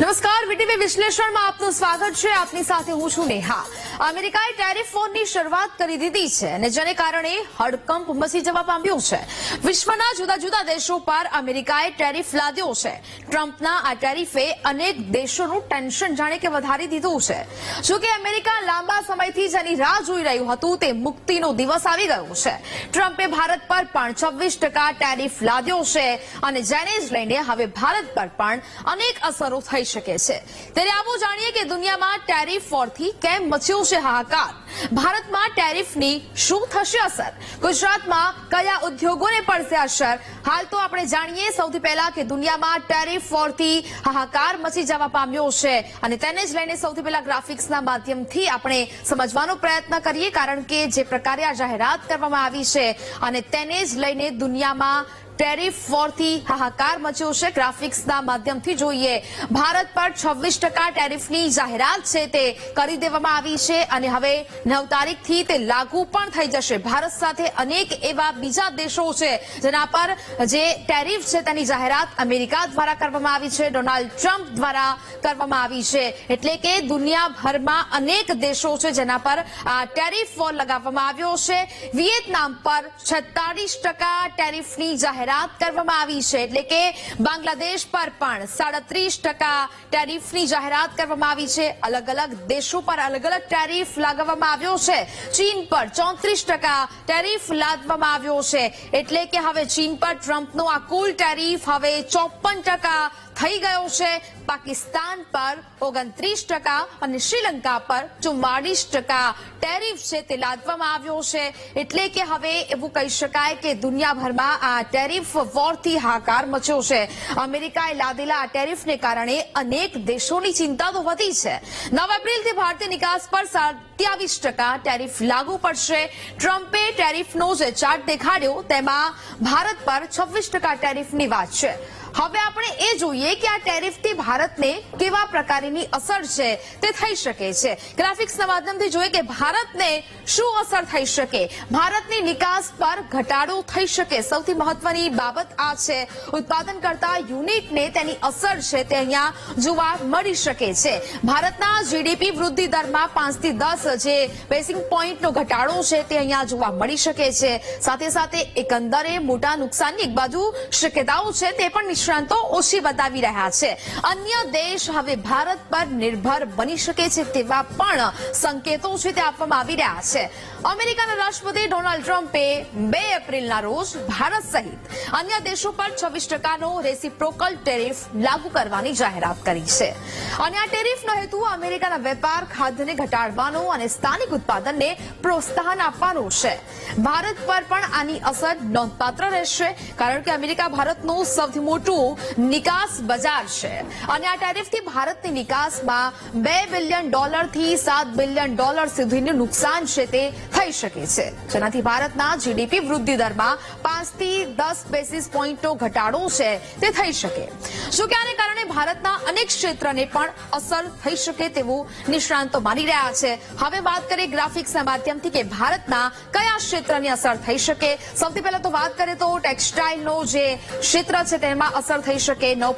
નમસ્કાર વીટીવી વિશ્લેષણમાં આપનું સ્વાગત છે. આપની સાથે હું છું નેહા. અમેરિકાએ ટેરિફ વોરની શરૂઆત કરી દીધી છે અને જેને કારણે હડકંપ મસી જવા પામ્યું છે. વિશ્વના જુદા જુદા દેશો પર અમેરિકાએ ટેરિફ લાદ્યો છે. ટ્રમ્પના આ ટેરિફે અનેક દેશોનું ટેન્શન જાણે કે વધારી દીધું છે. જોકે અમેરિકા લાંબા સમયથી જેની રાહ જોઈ રહ્યું હતું, તે મુક્તિનો દિવસ આવી ગયો છે. ટ્રમ્પે ભારત પર પણ છવ્વીસ ટકા ટેરિફ લાદ્યો છે અને જેને જ લઈને હવે ભારત પર પણ અનેક અસરો થઈ શકે છે. ત્યારે આવો જાણીએ કે દુનિયામાં ટેરિફ વોરથી કેમ મચ્યો છે હાહાકાર? ભારતમાં ટેરિફની શું થશે અસર? ગુજરાતમાં કયા ઉદ્યોગોને પડશે અસર? હાલ તો આપણે જાણીએ સૌથી પહેલા કે દુનિયામાં ટેરિફ વોરથી હાહાકાર મચી જવા પામ્યો છે. અને તેને જ લઈને સૌથી પહેલા ગ્રાફિક્સના માધ્યમથી આપણે સમજવાનો પ્રયત્ન કરીએ, કારણ કે જે પ્રકારે આ જાહેરાત કરવામાં આવી છે, અને તેને જ લઈને દુનિયામાં ટેરિફ વોરથી હાહાકાર મચ્યો છે. ગ્રાફિક્સના માધ્યમથી જોઈએ, ભારત પર છવ્વીસ ટકા ટેરિફની જાહેરાત છે તે કરી દેવામાં આવી છે અને હવે નવ તારીખથી તે લાગુ પણ થઈ જશે. ભારત સાથે અનેક એવા બીજા દેશો છે જેના પર જે ટેરિફ છે તેની જાહેરાત અમેરિકા દ્વારા કરવામાં આવી છે. ડોનાલ્ડ ટ્રમ્પ દ્વારા કરવામાં આવી છે. એટલે કે દુનિયાભરમાં અનેક દેશો છે જેના પર આ ટેરિફ વોર લગાવવામાં આવ્યો છે. વિયેતનામ પર છત્તાલીસ ટકા ટેરિફની જાહેરાત કરવામાં આવી છે એટલે કે બાંગ્લાદેશ પર પણ સાડત્રીસ ટકા ટેરિફની જાહેરાત કરવામાં આવી છે. અલગ અલગ દેશો પર અલગ અલગ ટેરિફ લગાવવામાં આવ્યો છે. ચીન પર ચોત્રીસ ટકા ટેરિફ લાદવામાં આવ્યો છે. એટલે કે હવે ચીન પર ટ્રમ્પનો આ કુલ ટેરિફ હવે ચોપન ટકા થઈ ગયો છે. પાકિસ્તાન પર ઓગણત્રીસ ટકા અને શ્રીલંકા પર ચુમ્માલીસ ટકા ટેરિફ છે તે લાદવામાં આવ્યો છે. એટલે કે હવે એવું કહી શકાય કે દુનિયાભરમાં આ ટેરિફ વોરથી હાકાર મચ્યો છે. અમેરિકાએ લાદેલા આ ટેરિફને કારણે અનેક દેશોની ચિંતા તો વધી છે. નવ એપ્રિલથી ભારતીય નિકાસ પર સત્યાવીસ ટકા ટેરિફ લાગુ પડશે. ટ્રમ્પે ટેરિફનો જે ચાર્ટ દેખાડ્યો. તેમાં ભારત પર છવ્વીસ ટકા ટેરિફની વાત છે. હવે આપણે એ જોઈએ કે આ ટેરિફથી ભારતને કેવા પ્રકારની અસર છે તે થઈ શકે છે. ગ્રાફિક્સના માધ્યમથી જોઈએ કે ભારતને શું અસર થઈ શકે? ભારતની નિકાસ પર ઘટાડો થઈ શકે. સૌથી મહત્વની બાબત આ છે. ઉત્પાદન કરતા યુનિટને તેની અસર છે તે અહીંયા જોવા મળી શકે છે. ભારતના જીડીપી વૃદ્ધિ દરમાં પાંચથી દસ જે બેસિંગ પોઈન્ટનો ઘટાડો છે તે અહીંયા જોવા મળી શકે છે. સાથે સાથે એકંદરે મોટા નુકસાનની એક બાજુ શક્યતાઓ છે તે પણ નિષ્ણાંતો ઓછી બતાવી રહ્યા છે અન્ય દેશ હવે ભારત પર નિર્ભર બની શકે છે તેવા પણ સંકેતો છે તે આપવામાં આવી રહ્યા છે અમેરિકાના રાષ્ટ્રપતિ ડોનાલ્ડ ટ્રમ્પે બે એપ્રિલના રોજ ભારત સહિત અન્ય દેશો પર છવ્વીસ ટકાનો રેસિપ્રોકલ ટેરિફ લાગુ કરવાની જાહેરાત કરી છે અને આ ટેરિફનો હેતુ અમેરિકાના વેપાર ખાદ્યને ઘટાડવાનો અને સ્થાનિક ઉત્પાદનને પ્રોત્સાહન આપવાનો છે ભારત પર પણ આની અસર નોંધપાત્ર રહેશે કારણ કે અમેરિકા ભારતનું સૌથી મોટું નિકાસ બજાર છે. અને આ ટેરિફથી ભારતની નિકાસમાં બે બિલિયન ડોલરથી સાત બિલિયન ડોલર સુધીનું નુકસાન છે તે થઈ શકે છે. જેનાથી ભારતના જીડીપી વૃદ્ધિ દરમાં પાંચથી દસ બેસીસ પોઈન્ટનો ઘટાડો છે તે થઈ શકે. જો કે આને કારણે ભારતના અનેક ક્ષેત્રને પણ અસર થઈ શકે તેવું નિષ્ણાંતો માની રહ્યા છે? હવે વાત કરીએ ગ્રાફિક્સના માધ્યમથી કે ભારતના કયા ક્ષેત્રની અસર થઈ શકે? સૌથી પહેલા તો વાત કરીએ તો ટેક્સટાઇલનો જે ક્ષેત્ર છે તેમાં અસર થઈ શકે. નવ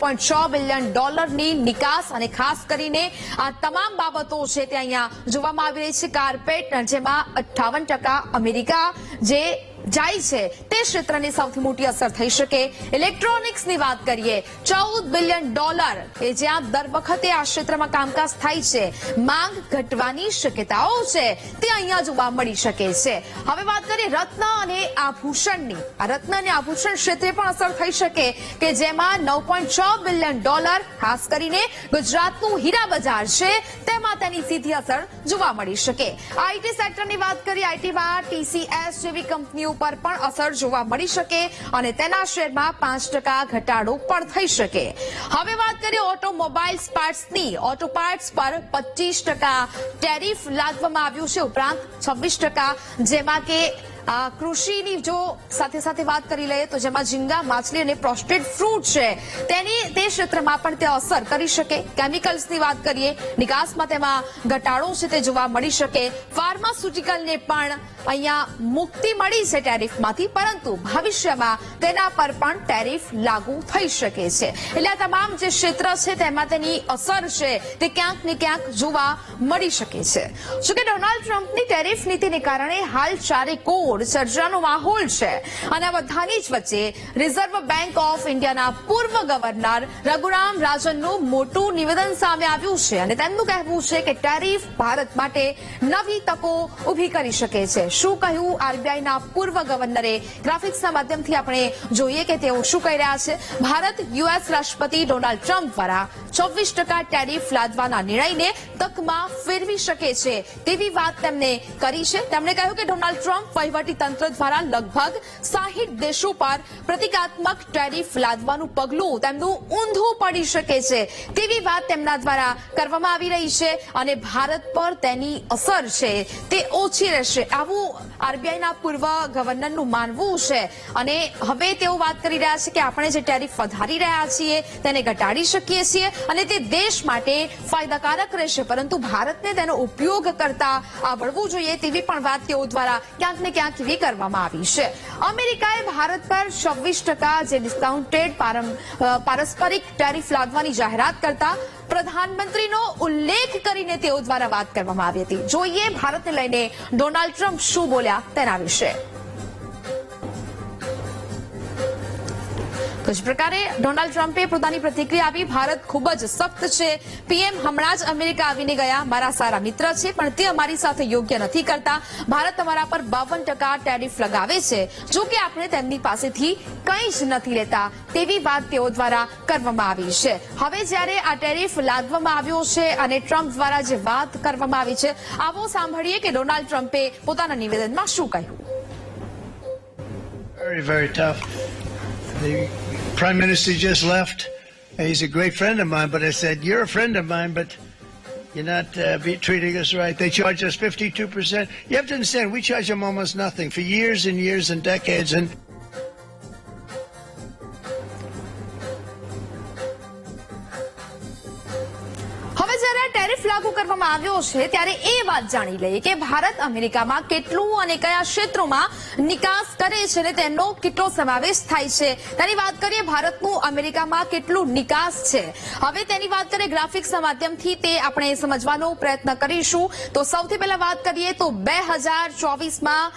બિલિયન ડોલરની નિકાસ અને ખાસ કરીને આ તમામ બાબતો છે તે અહીંયા જોવામાં આવી રહી છે. કાર્પેટ જેમાં અઠ્ઠાવન અમેરિકા જે જાય છે. તે ક્ષેત્રની સૌથી મોટી અસર થઈ શકે. ઇલેક્ટ્રોનિક્સની વાત કરીએ, ચૌદ બિલિયન ડોલર કે જ્યાં દર વખતે આ ક્ષેત્રમાં કામકાજ થાય છે. માંગ ઘટવાની શક્યતાઓ છે. તે અહીંયા જોવા મળી શકે છે. હવે વાત કરીએ રત્ન અને આભૂષણની. આ રત્ન અને આભૂષણ ક્ષેત્રે પણ અસર થઈ શકે કે જેમાં નવ પોઈન્ટ છ બિલિયન ડોલર, ખાસ કરીને ગુજરાતનું હીરા બજાર છે, તેમાં તેની સીધી અસર જોવા મળી શકે. આઈટી સેક્ટરની વાત કરીએ, આઈટીમાં ટીસીએસ જેવી કંપનીઓ પર પણ અસર જોવા મળી શકે અને તેના શેરમાં પાંચ ટકા ઘટાડો પણ થઈ શકે. હવે વાત કરીએ ઓટોમોબાઈલ્સ પાર્ટ્સની. ઓટો પાર્ટ્સ પર પચીસ ટકા ટેરિફ લાદવામાં આવ્યું છે ઉપરાંત છવ્વીસ ટકા, જેમાં કે કૃષિની જો સાથે સાથે વાત કરી લઈએ તો જેમાં ઝીંગા, માછલી અને પ્રોસ્ટેટ ફ્રૂટ છે, તેની તે ક્ષેત્રમાં પણ તે અસર કરી શકે. કેમિકલ્સની વાત કરીએ, નિકાસમાં તેમાં ઘટાડો છે તે જોવા મળી શકે. ફાર્માસ્યુટિકલને પણ અહીંયા મુક્તિ મળી છે ટેરિફમાંથી, પરંતુ ભવિષ્યમાં તેના પર પણ ટેરિફ લાગુ થઈ શકે છે. એટલે આ તમામ જે ક્ષેત્ર છે તેમાં તેની અસર છે તે ક્યાંક ને ક્યાંક જોવા મળી શકે છે. જોકે ડોનાલ્ડ ટ્રમ્પની ટેરિફ નીતિને કારણે હાલ ચારે કોર ચર્ચાનો માહોલ છે. અને આ બધાની જ વચ્ચે રિઝર્વ બેંક ઓફ ઇન્ડિયાના પૂર્વ ગવર્નર રઘુરામ રાજનનું મોટું નિવેદન સામે આવ્યું છે. અને તેમનું કહેવું છે કે ટેરિફ ભારત માટે નવી તકો ઊભી કરી શકે છે. શું કહ્યું આરબીઆઈના પૂર્વ ગવર્નરે? ગ્રાફિક્સના માધ્યમથી આપણે જોઈએ કે તેઓ શું કહી રહ્યા છે. ભારત યુએસ રાષ્ટ્રપતિ ડોનાલ્ડ ટ્રમ્પ દ્વારા ચોવીસ ટકા ટેરિફ લાદવાના નિર્ણયને તકમાં ફેરવી શકે છે. તેવી વાત તેમણે કરી છે. તેમણે કહ્યું કે ડોનાલ્ડ ટ્રમ્પ વહીવટી તંત્ર દ્વારા લગભગ સાહીઠ દેશો પર પ્રતિકાત્મક ટેરિફ લાદવાનું પગલું તેમનું ઊંધું પડી શકે છે. તેવી વાત તેમના દ્વારા કરવામાં આવી રહી છે અને ભારત પર તેની અસર છે. તે ઓછી રહેશે. આવું આરબીઆઈના પૂર્વ ગવર્નરનું માનવું છે. અને હવે તેઓ વાત કરી રહ્યા છે કે આપણે જે ટેરિફ વધારી રહ્યા છીએ તેને ઘટાડી શકીએ છીએ. અને તે દેશ માટે ફાયદાકારક રહેશે, પરંતુ ભારતને તેનો ઉપયોગ કરતા આવડવું જોઈએ તેવી પણ વાત તેઓ દ્વારા ક્યાંક ને ક્યાંક એવી કરવામાં આવી છે. અમેરિકાએ ભારત પર છવ્વીસ ટકા જે ડિસ્કાઉન્ટેડ પારસ્પરિક ટેરિફ લાદવાની જાહેરાત કરતા પ્રધાનમંત્રીનો ઉલ્લેખ કરીને તેઓ દ્વારા વાત કરવામાં આવી હતી. જોઈએ ભારતને લઈને ડોનાલ્ડ ટ્રમ્પ શું બોલ્યા તેના વિશે. તો જ પ્રકારે ડોનાલ્ડ ટ્રમ્પે પોતાની પ્રતિક્રિયા આપી. ભારત ખૂબ જ સખ્ત છે. પીએમ હમણાં જ અમેરિકા આવીને ગયા. મારા સારા મિત્ર છે પણ તે અમારી સાથે યોગ્ય નથી કરતા. ભારત અમારા પર બાવન ટકા ટેરિફ લગાવે છે. જો કે આપણે તેમની પાસેથી કંઈ જ નથી લેતા. તેવી વાત તેઓ દ્વારા કરવામાં આવી છે. હવે જ્યારે આ ટેરિફ લાદવામાં આવ્યો છે અને ટ્રમ્પ દ્વારા જે વાત કરવામાં આવી છે આવો સાંભળીએ કે ડોનાલ્ડ ટ્રમ્પે પોતાના નિવેદનમાં શું કહ્યું. Very, very tough. The prime minister just left. He's a great friend of mine, but I said, "You're a friend of mine, but you're not uh, treating us right." They charge us 52 percent. You have to understand, we charge them almost nothing for years and years and decades, and. આવ્યો છે ત્યારે એ વાત જાણી લઈએ કે ભારત અમેરિકામાં કેટલું અને કયા ક્ષેત્રોમાં નિકાસ કરે છે અને તેનો કેટલો સમાવેશ થાય છે. તેની વાત કરીએ, ભારતનું અમેરિકામાં કેટલું નિકાસ છે. હવે તેની વાત કરીએ ગ્રાફિક્સના માધ્યમથી, તે આપણે સમજવાનો પ્રયત્ન કરીશું. તો સૌથી પહેલા વાત કરીએ તો બે હજાર ચોવીસમાં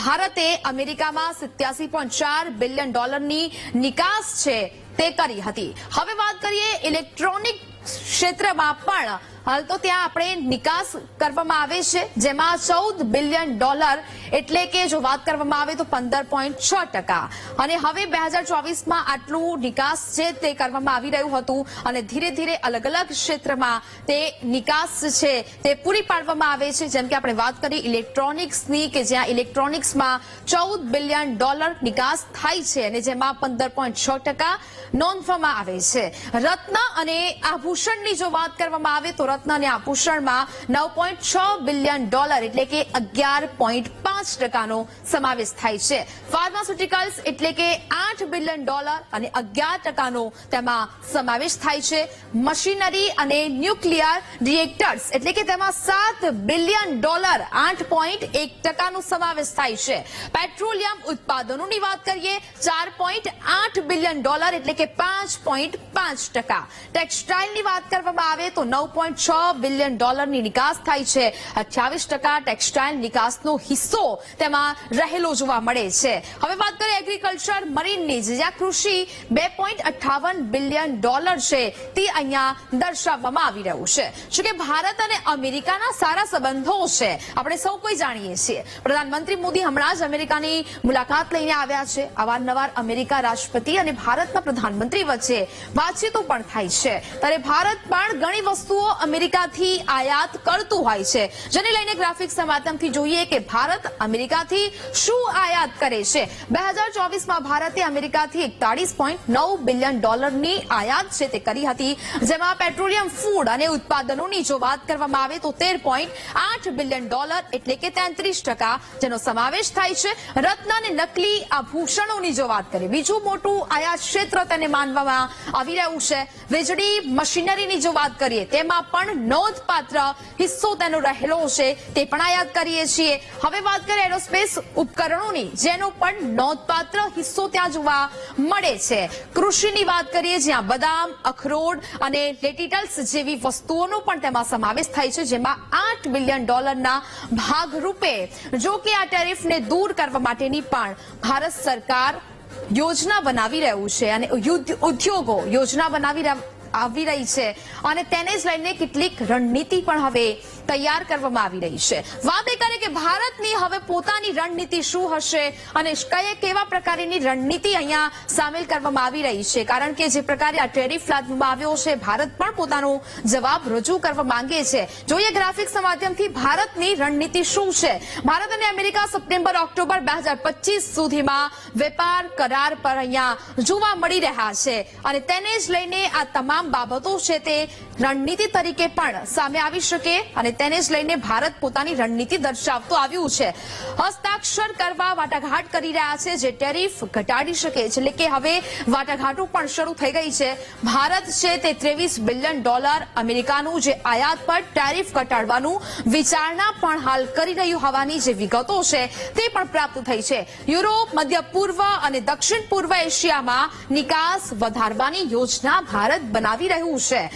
ભારતે અમેરિકામાં સિત્યાસી પોઈન્ટ ચાર બિલિયન ડોલરની નિકાસ છે તે કરી હતી. હવે વાત કરીએ ઇલેક્ટ્રોનિક ક્ષેત્રમાં પણ. હાલ તો ત્યાં આપણે નિકાસ કરવામાં આવે છે, જેમાં ચૌદ બિલિયન ડોલર એટલે કે જો વાત કરવામાં આવે તો પંદર પોઈન્ટ છ ટકા. અને હવે બે હજાર ચોવીસમાં આટલું નિકાસ છે તે કરવામાં આવી રહ્યું હતું અને ધીરે ધીરે અલગ અલગ ક્ષેત્રમાં તે નિકાસ છે તે પૂરી પાડવામાં આવે છે. જેમ કે આપણે વાત કરી ઇલેક્ટ્રોનિક્સની કે જ્યાં ઇલેક્ટ્રોનિક્સમાં ચૌદ બિલિયન ડોલર નિકાસ થાય છે અને જેમાં પંદર પોઈન્ટ છ ટકા નોંધવામાં આવે છે. રત્ન અને આભૂષણની જો વાત કરવામાં આવે તો રત્ન અને આભૂષણમાં નવ પોઈન્ટ છ બિલિયન ડોલર એટલે કે અગિયાર પોઈન્ટ પાંચ ટકાનો સમાવેશ થાય છે. ફાર્માસ્યુટિકલ્સ એટલે કે આઠ બિલિયન ડોલર અને અગિયાર ટકાનો તેમાં સમાવેશ થાય છે. મશીનરી અને ન્યુક્લિયર રિએક્ટર્સ એટલે કે તેમાં સાત બિલિયન ડોલર આઠ પોઈન્ટ એક ટકાનો સમાવેશ થાય છે. પેટ્રોલિયમ ઉત્પાદનોની વાત કરીએ, ચાર પોઈન્ટ આઠ બિલિયન ડોલર એટલે કે પાંચ પોઈન્ટ પાંચ ટકા. ટેક્સટાઇલની વાત કરવામાં આવે તો નવ પોઈન્ટ છ બિલિયન ડોલરની નિકાસ થાય છે. અઠ્યાવીસ ટકા ટેક્સટાઇલ નિકાસનો હિસ્સો તેમાં રહેલો જોવા મળે છે. હવે વાત કરીએ એગ્રીકલ્ચર મરીનની જ્યાં કૃષિ બે બિલિયન ડોલર છે તે અહીંયા દર્શાવવામાં આવી રહ્યું છે. જોકે ભારત અને અમેરિકાના સારા સંબંધો છે. આપણે સૌ કોઈ જાણીએ છીએ. પ્રધાનમંત્રી મોદી હમણાં જ અમેરિકાની મુલાકાત લઈને આવ્યા છે. અવારનવાર અમેરિકા રાષ્ટ્રપતિ અને ભારતના પ્રધાનમંત્રી વચ્ચે વાતચીતો પણ થાય છે. ત્યારે ભારત પણ ઘણી વસ્તુઓ અમેરિકાથી આયાત કરતું હોય છે. જેને લઈને ગ્રાફિક્સના માધ્યમથી જોઈએ કે ભારત અમેરિકાથી શું આયાત કરે છે. બે હજાર ચોવીસમાં ભારતે અમેરિકાથી એકતાળીસ પોઈન્ટ નવ બિલિયન ડોલરની આયાત છે તે કરી હતી. જેમાં પેટ્રોલિયમ, ફૂડ અને ઉત્પાદનોની જો વાત કરવામાં આવે તો તેર પોઈન્ટ આઠ બિલિયન ડોલર એટલે કે તેત્રીસ ટકા જેનો સમાવેશ થાય છે. રત્ન અને નકલી આભૂષણોની જો વાત કરીએ, બીજું મોટું આયાત ક્ષેત્ર તેને માનવામાં આવી રહ્યું છે. વીજળી મશીનરીની જો વાત કરીએ, તેમાં પણ નોંધપાત્ર હિસ્સો તેનો રહેલો છે તે પણ આયાત કરીએ છીએ. હવે વાત કરીએ એરોસ્પેસ ઉપકરણોની, જેનો પણ નોંધપાત્ર હિસ્સો ત્યાં જોવા મળે છે. કૃષિની વાત કરીએ જ્યાં બદામ, અખરોટ અને લેટિટલ્સ જેવી વસ્તુઓનો પણ તેમાં સમાવેશ થાય છે, જેમાં આઠ બિલિયન ડોલરના ભાગરૂપે. જો કે આ ટેરિફને દૂર કરવા માટેની પણ ભારત સરકાર યોજના બનાવી રહ્યું છે અને ઉદ્યોગો યોજના બનાવી રહ્યા- આવી રહી છે. અને તેને જ લઈને કેટલીક રણનીતિ પણ હવે તૈયાર કરવામાં આવી રહી છે. વાત કરે કે ભારતની હવે પોતાની રણનીતિ શું હશે અને કઈ કેવા પ્રકારની રણનીતિ અહીંયા સામેલ કરવામાં આવી રહી છે? કારણ કે જે પ્રકારે આ ટેરિફ લાદવામાં આવ્યો છે, ભારત પણ પોતાનો જવાબ રજૂ કરવા માંગે છે. જોઈએ ગ્રાફિક્સના માધ્યમથી ભારતની રણનીતિ શું છે? ભારત અને અમેરિકા સપ્ટેમ્બર, ઓક્ટોબર બે સુધીમાં વેપાર કરાર પર અહીંયા જોવા મળી રહ્યા છે. અને તેને જ લઈને આ તમામ બાબતો છે તે રણનીતિ તરીકે પણ સામે આવી શકે અને તેને જ લઈને ભારત પોતાની રણનીતિ દર્શાવતો આવ્યું છે. હસ્તાક્ષર કરવા વાટાઘાટ કરી રહ્યા છે, જે ટેરિફ ઘટાડી શકે એટલે કે હવે વાટાઘાટો પણ શરૂ થઈ ગઈ છે. ભારત છે તે ત્રેવીસ બિલિયન ડોલર અમેરિકાનું જે આયાત પર ટેરિફ ઘટાડવાનું વિચારણા પણ હાલ કરી રહ્યું હોવાની જે વિગતો છે તે પણ પ્રાપ્ત થઈ છે. યુરોપ, મધ્ય પૂર્વ અને દક્ષિણ પૂર્વ એશિયામાં નિકાસ વધારવાની યોજના ભારત બનાવી રહ્યું છે.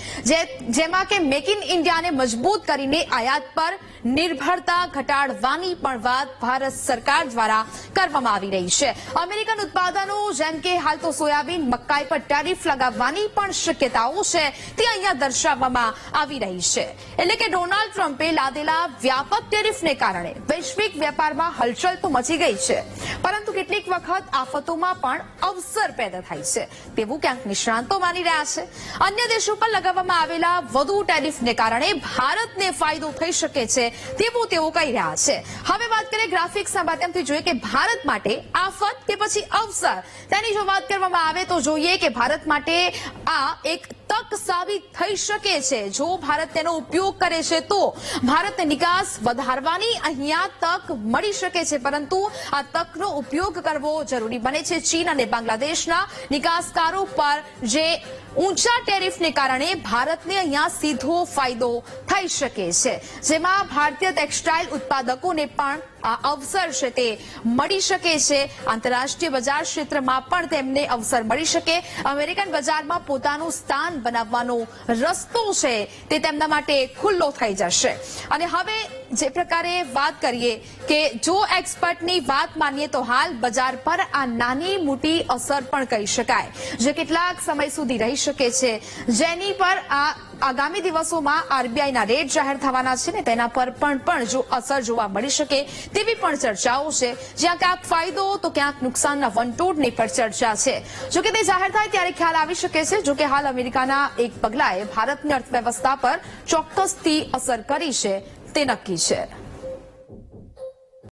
જેમાં કે મેક ઇન ઇન્ડિયાને મજબૂત કરીને આયાત પર નિર્ભરતા ઘટાડવાની પણ વાત ભારત સરકાર દ્વારા કરવામાં આવી રહી છે. અમેરિકન ઉત્પાદનો, જેમ કે હાલ તો સોયાબીન, મકાઈ પર ટેરિફ લગાવવાની પણ શક્યતાઓ છે, તે અહીંયા દર્શાવવામાં આવી રહી છે. એટલે કે ડોનાલ્ડ ટ્રમ્પે લાદેલા વ્યાપક ટેરિફને કારણે વૈશ્વિક વેપારમાં હલચલ તો મચી ગઈ છે, પરંતુ કેટલીક વખત આફતોમાં પણ અવસર પેદા થાય છે, તેવું ક્યાંક નિષ્ણાંતો માની રહ્યા છે. અન્ય દેશો પર લગાવવામાં આવેલા વધુ ટેરિફને કારણે ભારતને ફાયદો થઈ શકે છે તેવું તેઓ કહી રહ્યા છે. હવે વાત કરીએ ગ્રાફિક્સના માધ્યમથી જોઈએ કે ભારત માટે આફત કે પછી અવસર? તેની જો વાત કરવામાં આવે તો જોઈએ કે ભારત માટે આ એક તક સાબિત થઈ શકે છે. જો ભારત તેનો ઉપયોગ કરે છે તો ભારતને નિકાસ વધારવાની અહીંયા તક મળી શકે છે. પરંતુ આ તકનો ઉપયોગ કરવો જરૂરી બને છે. ચીન અને બાંગ્લાદેશના નિકાસકારો પર જે ઊંચા ટેરિફને કારણે ભારતને અહીંયા સીધો ફાયદો થઈ શકે છે. જેમાં ભારતીય ટેક્સટાઇલ ઉત્પાદકોને પણ આ અવસર છે તે મળી શકે છે. આંતરરાષ્ટ્રીય બજાર ક્ષેત્રમાં પણ તેમને અવસર મળી શકે. અમેરિકન બજારમાં પોતાનું સ્થાન બનાવવાનો રસ્તો છે તે તેમના માટે ખુલ્લો થઈ જશે. અને હવે જે પ્રકારે વાત કરીએ કે જો એક્સપર્ટની વાત માનીએ તો હાલ બજાર પર આ નાની મોટી અસર પણ કહી શકાય. જે કેટલાક સમય સુધી રહી શકે છે. જેની પર આ આગામી દિવસોમાં આરબીઆઈના રેટ જાહેર થવાના છે ને તેના પર પણ પણ જો અસર જોવા મળી શકે તેવી પણ ચર્ચાઓ છે. જ્યાં ક્યાંક ફાયદો તો ક્યાંક નુકસાનના વંટોળની પર ચર્ચા છે. જોકે તે જાહેર થાય ત્યારે ખ્યાલ આવી શકે છે જોકે હાલ અમેરિકાના એક પગલાએ ભારતની અર્થવ્યવસ્થા પર ચોક્કસથી અસર કરી છે. તે નક્કી છે.